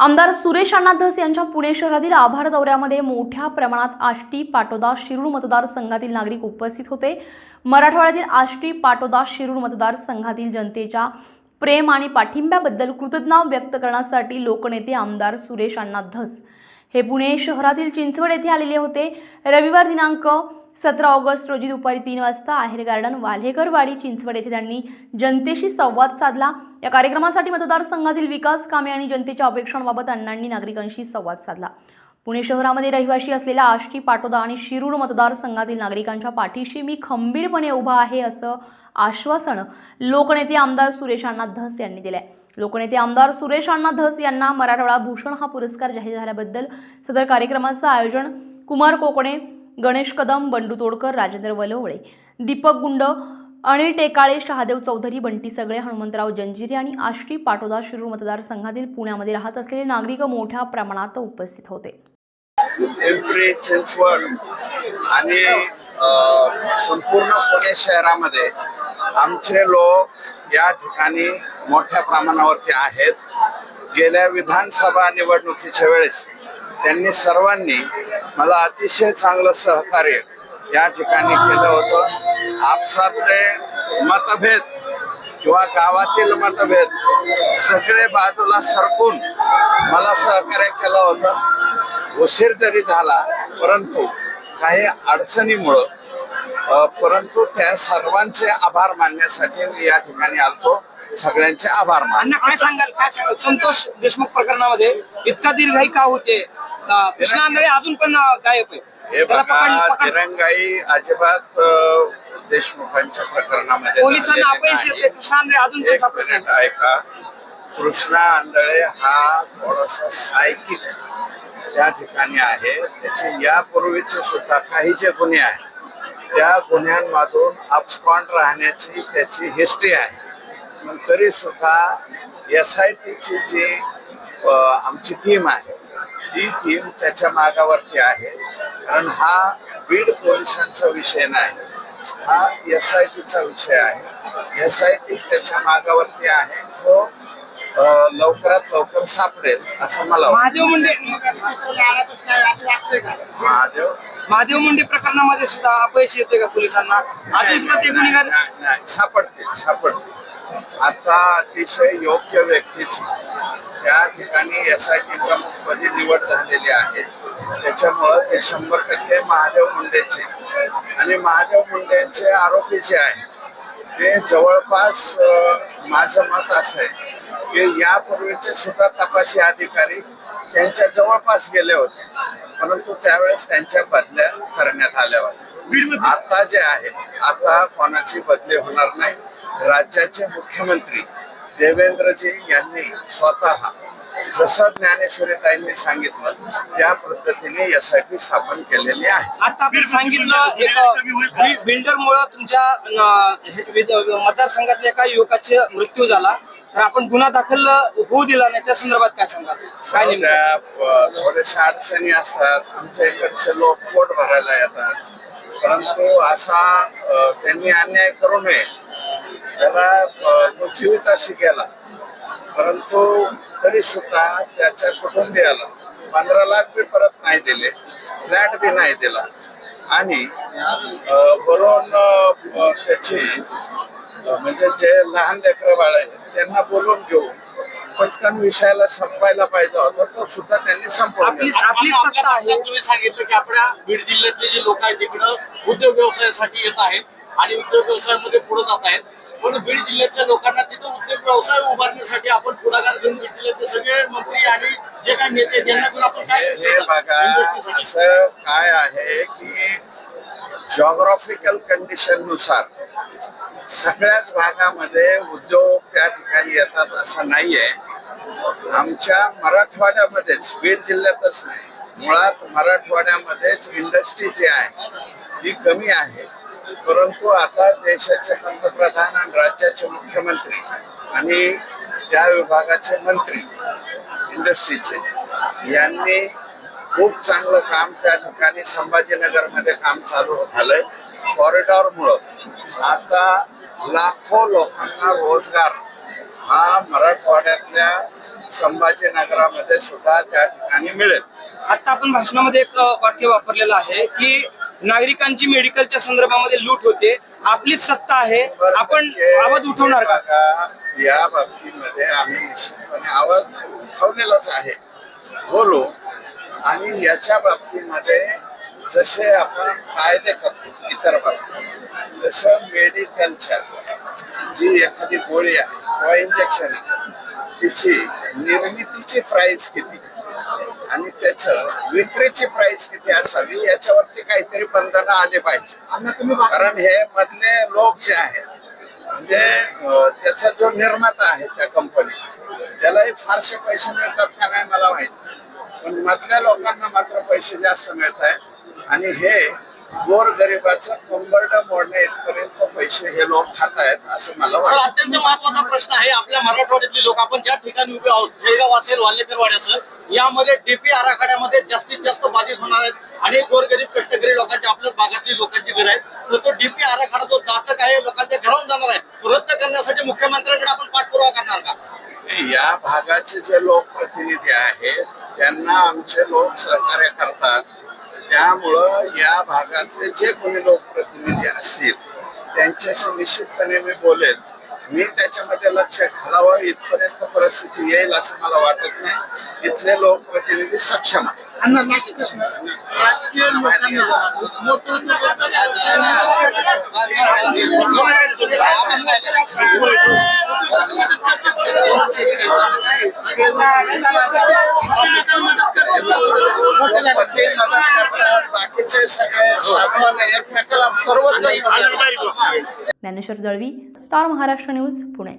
आमदार सुरेश अण्णा धस यांच्या पुणे शहरातील आभार दौऱ्यामध्ये मोठ्या प्रमाणात आष्टी पाटोदा शिरूर मतदारसंघातील नागरिक उपस्थित होते. मराठवाड्यातील आष्टी पाटोदा शिरूर मतदारसंघातील जनतेच्या प्रेम आणि पाठिंब्याबद्दल कृतज्ञता व्यक्त करण्यासाठी लोकनेते आमदार सुरेश अण्णा धस हे पुणे शहरातील चिंचवड येथे आलेले होते. रविवार दिनांक सतरा ऑगस्ट रोजी दुपारी तीन वाजता आहेर गार्डन वाल्हेकरवाडी चिंचवड येथे त्यांनी जनतेशी संवाद साधला. या कार्यक्रमासाठी मतदारसंघातील विकास कामे आणि जनतेच्या अपेक्षांबाबत अण्णांनी नागरिकांशी संवाद साधला. पुणे शहरामध्ये रहिवासी असलेल्या आष्टी पाटोदा आणि शिरूर मतदारसंघातील नागरिकांच्या पाठीशी मी खंबीरपणे उभा आहे असं आश्वासन लोकनेते आमदार सुरेश अण्णा धस यांनी दिले लोकनेते आमदार सुरेश अण्णा धस यांना मराठवाडा भूषण हा पुरस्कार जाहीर झाल्याबद्दल सदर कार्यक्रमाचं आयोजन कुमार कोकणे गणेश कदम बंडू तोडकर राजेंद्र वलवळे दीपक गुंड अनिल टेकाळे शहादेव चौधरी बंटी सगळे हनुमंतराव जंजिरे आणि आष्टी पाटोदा शिरूर मतदारसंघातील पुण्यामध्ये राहत असलेले नागरिक मोठ्या प्रमाणात उपस्थित होते. आणि संपूर्ण पुणे शहरामध्ये आमचे लोक या ठिकाणी मोठ्या प्रमाणावरती आहेत. गेल्या विधानसभा निवडणुकीच्या वेळेस त्यांनी सर्वांनी मला अतिशय चांगलं सहकार्य या ठिकाणी केलं होतं. आपसातले मतभेद किंवा गावातील मतभेद सगळे बाजूला सरकून मला सहकार्य केलं होतं. उशीर जरी झाला परंतु काही अडचणीमुळं परंतु त्या सर्वांचे आभार मानण्यासाठी मी या ठिकाणी आलतो. सगळ्यांचे आभार मान काय सांगाल? काय सांगाल? संतोष देशमुख प्रकरणामध्ये इतका दीर्घाई का होते? कृष्णा अजून पण गायब आहे. हे बघा दिरंगाई अजिबात देशमुखांच्या प्रकरणामध्ये पोलिसांना अपयश. येते आंधळे अजून नाही ऐका. कृष्णा आंधळे हा थोडासा सायकिक त्या ठिकाणी आहे. त्याचे यापूर्वीचे सुद्धा काही जे गुन्हे आहेत त्या गुन्ह्यांमधून अपस्कॉन्ड राहण्याची त्याची हिस्ट्री आहे. पण तरी सुद्धा एस आय टीची जी आमची टीम आहे ती टीम त्याच्या मागावरती आहे. कारण हा बीड पोलिसांचा विषय नाही. हा एस आय टीचा विषय आहे. एस आय टी त्याच्या मागावरती आहे. तो लवकरात लवकर सापडेल असं मला. महादेव मुंडे. महादेव? महादेव मुंडे प्रकरणामध्ये सुद्धा अपयश येते का पोलिसांना? अजून सुद्धा ते गुन्हेगार? नाही, नाही, सापडतील सापडतील. आता अतिशय योग्य व्यक्तीची त्या ठिकाणी एस आय टी प्रमुखपदी निवड झालेली आहे. त्याच्यामुळं ते शंभर टक्के महादेव मुंडेचे. आणि महादेव मुंडेचे आरोपी जे आहे ते जवळपास माझं मत असं आहे की यापूर्वीचे सुद्धा तपासी अधिकारी त्यांच्या जवळपास गेले होते. परंतु त्यावेळेस त्यांच्या बदल्या करण्यात आल्या होत्या. आता जे आहे आता कोणाची बदली होणार नाही. राज्याचे मुख्यमंत्री देवेंद्रजी यांनी स्वतः जसं ज्ञानेश्वरीताईंनी सांगितलं त्या पद्धतीने टी स्थापन केलेली आहे. आता आपण सांगितलं एक बिल्डर मुळे तुमच्या मतदारसंघातल्या एका युवकाचा मृत्यू झाला. तर आपण गुन्हा दाखल होऊ दिला नाही त्या संदर्भात काय अ, थोड्याशा अडचणी असतात. आमच्या इकडचे लोक पोट भरायला येतात. परंतु असा त्यांनी अन्याय करू नये. त्याला तो जीविताशी गेला परंतु तरी सुद्धा त्याच्या कुटुंबियाला पंधरा लाख बी परत नाही दिले फ्लॅट बी नाही दिला. आणि बोलून त्याची म्हणजे जे लहान लेकरं बाळ आहेत त्यांना बोलून घेऊन पटकन विषयाला संपवायला पाहिजे होता तो सुद्धा त्यांनी संपवला आपली आपली सत्ता आहे. तुम्ही सांगितलं की आपल्या बीड जिल्ह्यातले जे लोक आहेत तिकडं उद्योग व्यवसायासाठी येत आहेत आणि उद्योग व्यवसायामध्ये पुढे जात आहेत. पण बीड जिल्ह्यातल्या लोकांना तिथं उद्योग व्यवसाय उभारण्यासाठी आपण पुढाकार घेऊन बीड जिल्ह्यातले सगळे मंत्री आणि जे काय नेते त्यांना घेऊन आपण काय हे बघा असं काय आहे की जॉग्राफिकल कंडिशननुसार सगळ्याच भागामध्ये उद्योग त्या ठिकाणी येतात असं नाहीये. आमच्या मराठवाड्यामध्येच बीड जिल्ह्यातच नाही मुळात मराठवाड्यामध्येच इंडस्ट्री जी आहे ती कमी आहे. परंतु आता देशाचे पंतप्रधान आणि राज्याचे मुख्यमंत्री आणि त्या विभागाचे मंत्री इंडस्ट्रीचे यांनी खूप चांगलं काम त्या ठिकाणी संभाजीनगरमध्ये काम चालू झालंय. कॉरिडॉरमुळं आता लाखो लोकांना रोजगार हा मराठवाड्यातल्या संभाजीनगरामध्ये सुद्धा त्या ठिकाणी मिळेल. आता आपण भाषणामध्ये एक वाक्य वापरलेलं आहे की नागरिकांची मेडिकलच्या संदर्भामध्ये लूट होते. आपलीच सत्ता आहे. आपण आवाज उठवणार का? या बाबतीमध्ये आम्ही निश्चितपणे आवाज उठवलेलाच आहे. बोलू. आणि याच्या बाबतीमध्ये जसे आपण कायदे करतो इतर बाबतीत जसं मेडिकलच्या जी एखादी गोळी आहे किंवा इंजेक्शन आहे तिची निर्मितीची प्राइस किती? आणि त्याचं विक्रीची प्राइस किती असावी याच्यावरती काहीतरी बंधनं आले पाहिजे. कारण हे मधले लोक जे आहेत म्हणजे त्याचा जो निर्माता आहे त्या कंपनीचा त्यालाही फारसे पैसे मिळतात का नाही मला माहीत पण मधल्या लोकांना मात्र पैसे जास्त मिळत आहेत आणि हे गोर गरिबाचं कंबरड मोडण्या इथपर्यंत पैसे हे लोक खात आहेत असं मला सर वाटतं. अत्यंत महत्त्वाचा प्रश्न आहे. आपल्या मराठवाड्यातले लोक आपण ज्या ठिकाणी उभे आहोत जळगाव असेल वाल्लेकरवाडी असेल यामध्ये डीपी आराखड्यामध्ये जास्तीत जास्त बाधित होणार आहेत. आणि गोरगरीब कष्टकरी लोकांची आपल्याच भागातली लोकांची घर आहेत. तर तो डीपी आराखडा जो जाचक आहे लोकांच्या घरावून जाणार आहे. तो रद्द करण्यासाठी मुख्यमंत्र्यांकडे आपण पाठपुरावा करणार का? या भागाचे जे लोकप्रतिनिधी आहेत त्यांना आमचे लोक सहकार्य करतात. त्यामुळं या भागातले जे कोणी लोकप्रतिनिधी असतील त्यांच्याशी निश्चितपणे मी बोलेन. मी त्याच्यामध्ये लक्ष घालावं इथपर्यंत परिस्थिती येईल असं मला वाटत नाही. इथले लोकप्रतिनिधी सक्षम आहे बाकीचे सगळे एकमेकाला सर्वच ज्ञानेश्वर दळवी स्टार महाराष्ट्र न्यूज पुणे.